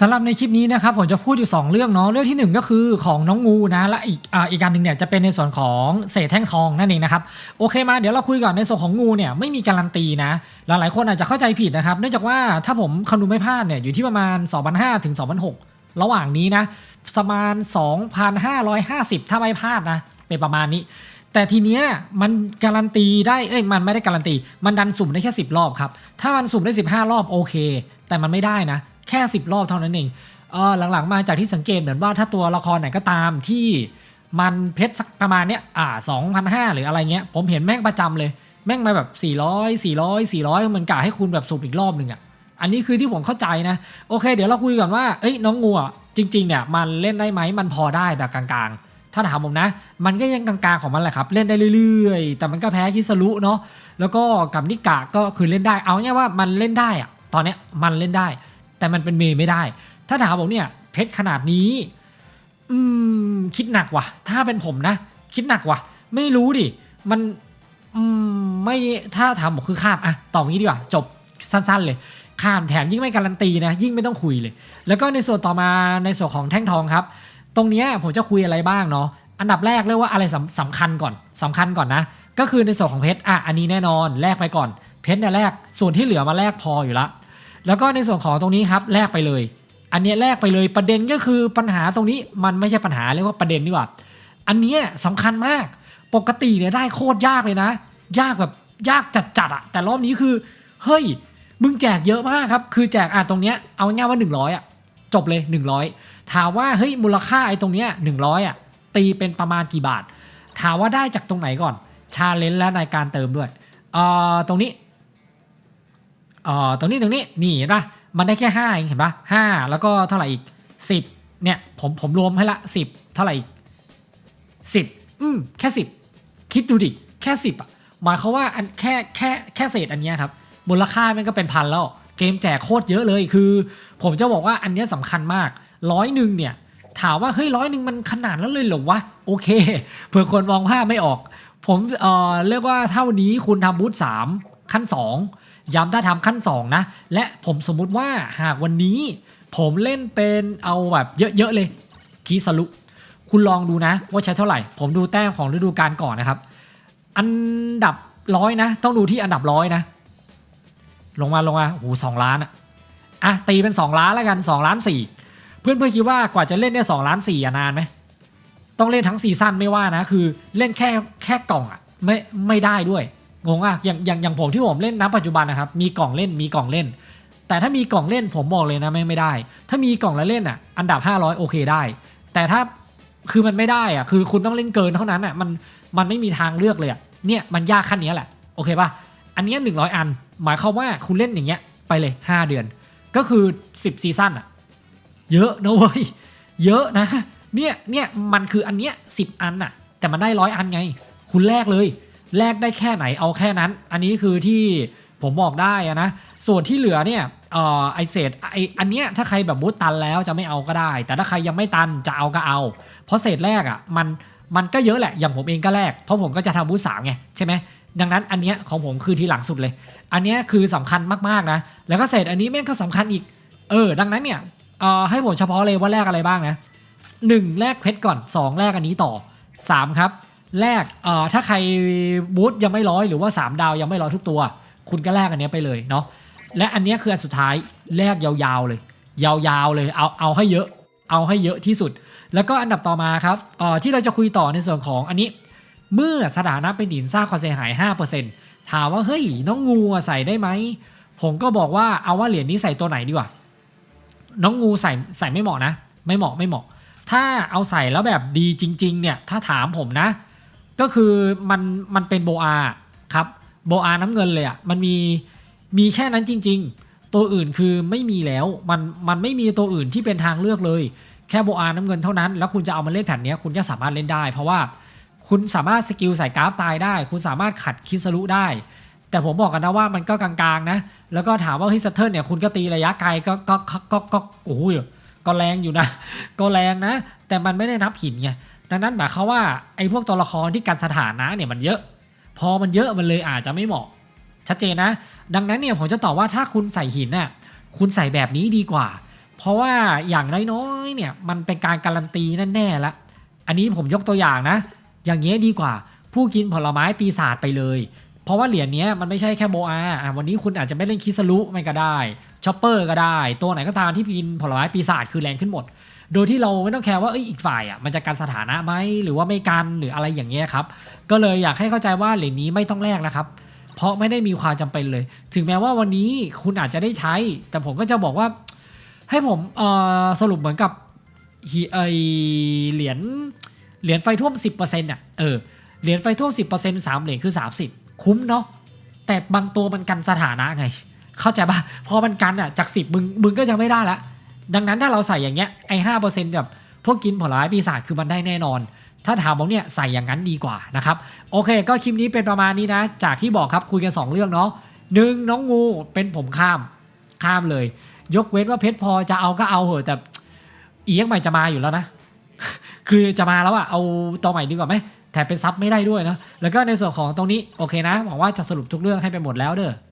สำหรับในคลิปนี้นะครับผมจะพูดอยู่ 2 เรื่องเนาะเรื่องที่ 1 ก็คือของน้องงูนะและอีกอ่าอีกการหนึ่งเนี่ยจะเป็นในส่วนของเศษแท่งทองนั่นเองนะครับโอเคมาเดี๋ยวเราคุยก่อนในส่วนของงูเนี่ยไม่มีการันตีนะหลายๆคนอาจจะเข้าใจผิดนะครับเนื่องจากว่าถ้าผมคำนวณไม่พลาดเนี่ยอยู่ที่ประมาณ 2,500ถึง2,600ระหว่างนี้นะประมาณ 2,550 ถ้าไม่พลาดนะเป็นประมาณนี้แต่ทีเนี้ยมันการันตีได้เอ้ยมันไม่ได้การันตี มันดันสุ่มได้แค่ 10 รอบครับ ถ้ามันสุ่มได้ 15 รอบโอเค แต่มันไม่ได้นะ แค่ 10 รอบเท่านั้นเองเออหลังๆมาจากที่สังเกตเหมือนว่าถ้าตัวละครไหนก็ตามที่มันเพชรสักประมาณเนี้ยอ่า2,500หรืออะไรเงี้ย ผมเห็นแม่งประจำเลย แม่งมาแบบ 400 400 400 มันกะให้คุณแบบสุ่มอีกรอบหนึ่งอะอันนี้คือที่ผมเข้าใจนะ โอเค เดี๋ยวเราคุยก่อนว่าเอ้ยน้องงูอะจริง ๆ เนี่ย มันเล่นได้ไหมมันพอได้แบบกลางๆ ถ้าถามผมนะ มันก็ยังกลางๆของมันแหละครับ เล่นได้เรื่อยๆ แต่มันก็แพ้คิสรุเนาะแล้วก็กับนิกะก็คือเล่นได้เอาง่ายว่ามันเล่นได้อะตอนเนี้ยมันเล่นได้ แต่มันเป็นเมย์ไม่ได้ ถ้าถามผมเนี่ย เพชรขนาดนี้ อืม คิดหนักว่ะ ถ้าเป็นผมนะ คิดหนักว่ะ ไม่รู้ดิ มันอืมไม่ถ้าถามผมคือข้ามอะตอบอย่างนี้ดีกว่า จบสั้น ๆ เลย ข้ามแถมยิ่งไม่การันตีนะ ยิ่งไม่ต้องคุยเลย แล้วก็ในส่วนต่อมาในส่วนของแท่งทองครับ ตรงเนี้ยผมจะคุยอะไรบ้างเนาะอันดับแรกเรียกว่าอะไรสำสำคัญก่อนสำคัญก่อนนะ ก็คือในส่วนของเพชรอะอันนี้แน่นอนแลกไปก่อน เพชรเนี่ยแลกส่วนที่เหลือมาแลกพออยู่ละ แล้วก็ในส่วนของตรงนี้ครับแลกไปเลย อันนี้แลกไปเลยประเด็นก็คือปัญหาตรงนี้มันไม่ใช่ปัญหาเรียกว่าประเด็นดีกว่า อันเนี้ยสำคัญมากปกติเนี่ยได้โคตรยากเลยนะ ยากแบบยากจัดๆอะแต่รอบนี้คือเฮ้ยมึงแจกเยอะมากครับ คือแจกอะตรงเนี้ยเอาง่ายว่า 100อะจบเลย 100 ถามว่าเฮ้ยมูลค่าไอ้ตรงเนี้ย100อะตีเป็นประมาณกี่บาท ถามว่าได้จากตรงไหนก่อนชาเลนจ์และในการเติมด้วยเอ่อตรงนี้ อ่อตรงนี้ตรงนี้นี่เห็นปะมันได้แค่5เองเห็นปะ5แล้วก็เท่าไหร่อีก10เนี่ยผมผมรวมให้ละ10เท่าไหร่อีก10อืมแค่10คิดดูดิแค่10อะหมายเขาว่าอันแค่แค่แค่เศษอันนี้ครับมูลค่ามันก็เป็นพันแล้ว เกมแจกโคตรเยอะเลยคือ ผมจะบอกว่าอันนี้ยสำคัญมากร้อยหนึ่งเนี่ยถามว่าเฮ้ยร้อยหนึ่งมันขนาดนั้นเลยเหรอวะโอเคเผื่อคนมองภาพไม่ออก ผมเอ่อเรียกว่าเท่านี้คุณทำบูธสามขั้นสอง ย้ำถ้าทำขั้นสองนะ และผมสมมุติว่าหากวันนี้ ผมเล่นเป็นเอาแบบเยอะๆเลยคีสลุ คุณลองดูนะว่าใช้เท่าไหร่ ผมดูแต้มของฤดูกาลก่อนนะครับ อันดับร้อยนะ ต้องดูที่อันดับร้อยนะ ลงมาลงมาโอ้โหสองล้านอะอะตีเป็น 2 ล้านแล้วกัน 2 ล้าน 4 เพื่อนเพื่อคิดว่ากว่าจะเล่นได้2ล้าน4อะนานไหมต้องเล่นทั้งซีซั่นไม่ว่านะ คือเล่นแค่แค่กล่องอะไม่ไม่ได้ด้วย งงอะอย่างอย่างอย่างผมที่ผมเล่นณปัจจุบันนะครับ มีกล่องเล่นมีกล่องเล่น แต่ถ้ามีกล่องเล่นผมบอกเลยนะไม่ไม่ได้ ถ้ามีกล่องล้วเล่นอะ อันดับ 500 โอเคได้ แต่ถ้าคือมันไม่ได้อะคือคุณต้องเล่นเกินเท่านั้นอะมันมันไม่มีทางเลือกเลยอะเนี่ยมันยากขั้นนี้แหละโอเคป่ะอันนี้หนึ่งร้อยอัน หมายความว่าคุณเล่นอย่างเงี้ยไปเลย 5 เดือน ก็คือ 10 ซีซั่นอะเยอะนะเว้ยเยอะนะเนี่ยเนี่ยมันคืออันเนี้ยสิอันอะ แต่มันได้ร้อยอันไง คุณแลกเลย แลกได้แค่ไหนเอาแค่นั้น อันนี้คือที่ผมบอกได้นะ ส่วนที่เหลือเนี่ยอ่อไอเศษไออันเนี้ยถ้าใครแบบบูตตันแล้วจะไม่เอาก็ได้ แต่ถ้าใครยังไม่ตันจะเอาก็เอา เพราะเศษแรกอะมันมันก็เยอะแหละอย่างผมเองก็แลกเพราะผมก็จะทำบูตสามไงใช่ไหมดังนั้นอันเนี้ยของผมคือที่หลังสุดเลย อันเนี้ยคือสำคัญมากๆนะ แล้วก็เศษอันนี้แม่งก็สำคัญอีก เออ ดังนั้นเนี่ยเอ่อให้ผมเฉพาะเลยว่าแลกอะไรบ้างนะหนึ่งแลกเพชรก่อนสองแลกอันนี้ต่อสามครับ แลกเอ่อถ้าใครบูธยังไม่ร้อยหรือว่า 3 ดาวยังไม่ร้อยทุกตัว คุณก็แลกอันนี้ไปเลยเนาะและอันนี้คืออันสุดท้ายแลกยาวๆเลย ยาวๆเลยเอาเอาให้เยอะ เอาให้เยอะที่สุด แล้วก็อันดับต่อมาครับเอ่อที่เราจะคุยต่อในส่วนของอันนี้ เมื่อสถานะเป็นหินสร้างความเสียหาย 5%ถามว่าเฮ้ยน้องงูใส่ได้ไหมผมก็บอกว่าเอาว่าเหรียญนี้ใส่ตัวไหนดีกว่า น้องงูใส่ใส่ไม่เหมาะนะ ไม่เหมาะไม่เหมาะ ถ้าเอาใส่แล้วแบบดีจริง ๆ เนี่ยถ้าถามผมนะ ก็คือมันมันเป็นโบอาครับโบอาน้ำเงินเลยอะ่ะมันมีมีแค่นั้นจริง ๆ ตัวอื่นคือไม่มีแล้วมันมันไม่มีตัวอื่นที่เป็นทางเลือกเลย แค่โบอาน้ำเงินเท่านั้น แล้วคุณจะเอามาเล่นแผ่นนี้คุณจะสามารถเล่นได้ เพราะว่าคุณสามารถสกิลใส่กราฟตายได้ คุณสามารถขัดคิสรุได้ แต่ผมบอกกันนะว่ามันก็กลางๆนะ แล้วก็ถามว่าฮิสเทิลเนี่ยคุณก็ตีระยะไกลก็ก็ก็ก็ก็โอ้โหก็แรงอยู่นะ ก็แรงนะ แต่มันไม่ได้นับหินไง ดังนั้นหมายความว่าไอ้พวกตัวละครที่กันสถานะเนี่ยมันเยอะ พอมันเยอะมันเลยอาจจะไม่เหมาะ ชัดเจนนะ ดังนั้นเนี่ยผมจะตอบว่าถ้าคุณใส่หินน่ะคุณใส่แบบนี้ดีกว่า เพราะว่าอย่างน้อยๆเนี่ยมันเป็นการการันตีแน่ๆละอันนี้ผมยกตัวอย่างนะ อย่างเงี้ยดีกว่า ผู้กินผลไม้ปีศาจไปเลย เพราะว่าเหรียญเนี้ยมันไม่ใช่แค่โบอาอะวันนี้คุณอาจจะไม่เล่นคิสลุไม่ก็ได้ชอปเปอร์ก็ได้ ตัวไหนก็ตามที่กินผลไม้ปีศาจคือแรงขึ้นหมด โดยที่เราไม่ต้องแคร์ว่าเอ้ยอีกฝ่ายอะมันจะการสถานะไหมหรือว่าไม่กันหรืออะไรอย่างเงี้ยครับก็เลยอยากให้เข้าใจว่าเหรียญนี้ไม่ต้องแลกนะครับ เพราะไม่ได้มีความจำเป็นเลย ถึงแม้ว่าวันนี้คุณอาจจะได้ใช้ แต่ผมก็จะบอกว่า ให้ผมสรุปเหมือนกับไอเหรียญเหรียญไฟท่วม 10%อะเออเหรียญไฟท่วม 10% 3เหรียญคือ 30 คุ้มเนาะแต่บางตัวมันกันสถานะไง เข้าใจปะพอมันกันอะจาก 10 มึงมึงก็จะไม่ได้ละ ดังนั้นถ้าเราใส่อย่างเงี้ยไอ้ห้าเปอร์เซ็นต์แบบพวกกินผลไม้ปีศาจคือมันได้แน่นอน ถ้าถามผมเนี่ยใส่อย่างนั้นดีกว่านะครับ โอเค ก็คลิปนี้เป็นประมาณนี้นะ จากที่บอกครับคุยกัน 2 เรื่องเนาะหนึ่งน้องงูเป็นผมข้ามข้ามเลย ยกเว้นว่าเพชรพอจะเอาก็เอาเหอะแต่อีกใหม่จะมาอยู่แล้วนะ คือจะมาแล้วอะเอาตัวใหม่ดีกว่าไหมแถมเป็นซับไม่ได้ด้วยนะแล้วก็ในส่วนของตรงนี้โอเคนะหวังว่าจะสรุปทุกเรื่องให้ไปหมดแล้วเด้อ